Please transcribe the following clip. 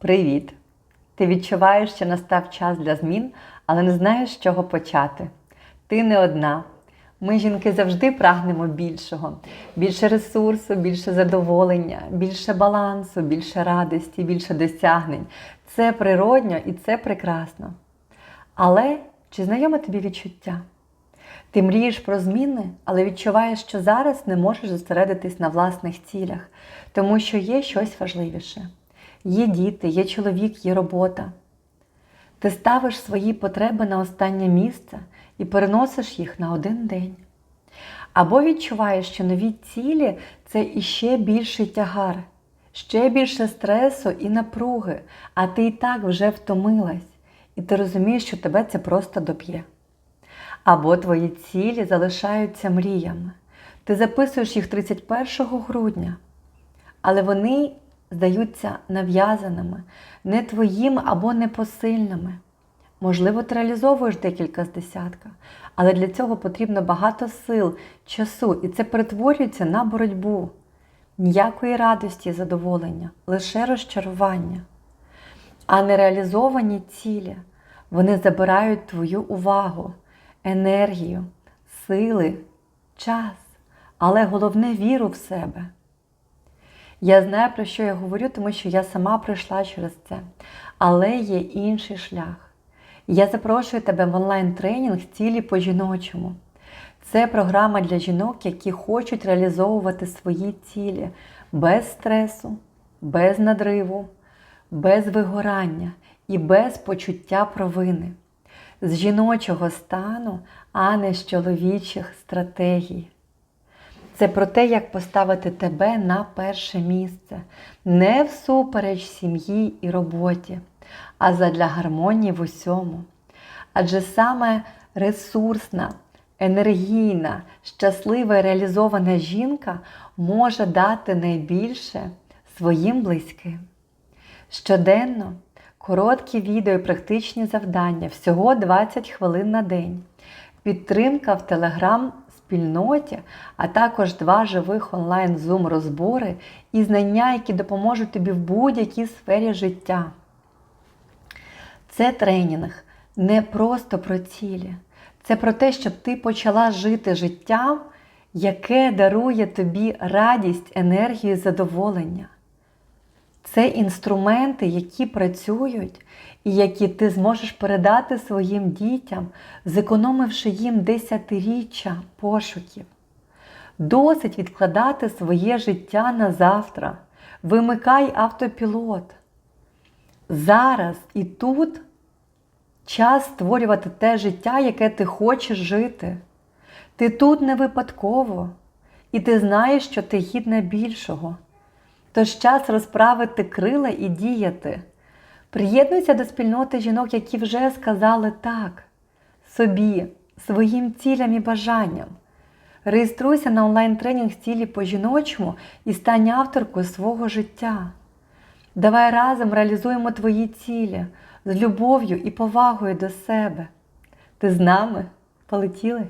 Привіт! Ти відчуваєш, що настав час для змін, але не знаєш, з чого почати. Ти не одна. Ми, жінки, завжди прагнемо більшого, більше ресурсу, більше задоволення, більше балансу, більше радості, більше досягнень. Це природньо і це прекрасно. Але чи знайоме тобі відчуття? Ти мрієш про зміни, але відчуваєш, що зараз не можеш зосередитись на власних цілях, тому що є щось важливіше. Є діти, є чоловік, є робота. Ти ставиш свої потреби на останнє місце і переносиш їх на один день. Або відчуваєш, що нові цілі це іще більший тягар, ще більше стресу і напруги, а ти і так вже втомилась, і ти розумієш, що тебе це просто доб'є. Або твої цілі залишаються мріями. Ти записуєш їх 31 грудня, але вони здаються нав'язаними, не твоїми або непосильними. Можливо, ти реалізовуєш декілька з десятка, але для цього потрібно багато сил, часу, і це перетворюється на боротьбу. Ніякої радості і задоволення, лише розчарування. А нереалізовані цілі вони забирають твою увагу, енергію, сили, час, але головне віру в себе. Я знаю, про що я говорю, тому що я сама пройшла через це. Але є інший шлях. Я запрошую тебе в онлайн-тренінг цілі по жіночому. Це програма для жінок, які хочуть реалізовувати свої цілі без стресу, без надриву, без вигорання і без почуття провини, з жіночого стану, а не з чоловічих стратегій. Це про те, як поставити тебе на перше місце, не всупереч сім'ї і роботі, а задля гармонії в усьому. Адже саме ресурсна, енергійна, щаслива і реалізована жінка може дати найбільше своїм близьким. Щоденно короткі відео і практичні завдання, всього 20 хвилин на день, підтримка в Телеграм спільноті, а також два живих онлайн зум розбори і знання, які допоможуть тобі в будь-якій сфері життя. Це тренінг не просто про цілі. Це про те, щоб ти почала жити життям, яке дарує тобі радість, енергію задоволення. Це інструменти, які працюють і які ти зможеш передати своїм дітям, зекономивши їм десятиріччя пошуків. Досить відкладати своє життя на завтра. Вимикай автопілот. Зараз і тут час створювати те життя, яке ти хочеш жити. Ти тут не випадково, і ти знаєш, що ти гідна більшого. Тож час розправити крила і діяти. Приєднуйся до спільноти жінок, які вже сказали так собі, своїм цілям і бажанням. Реєструйся на онлайн-тренінг цілі по жіночому і стань авторкою свого життя. Давай разом реалізуємо твої цілі з любов'ю і повагою до себе. Ти з нами полетіли?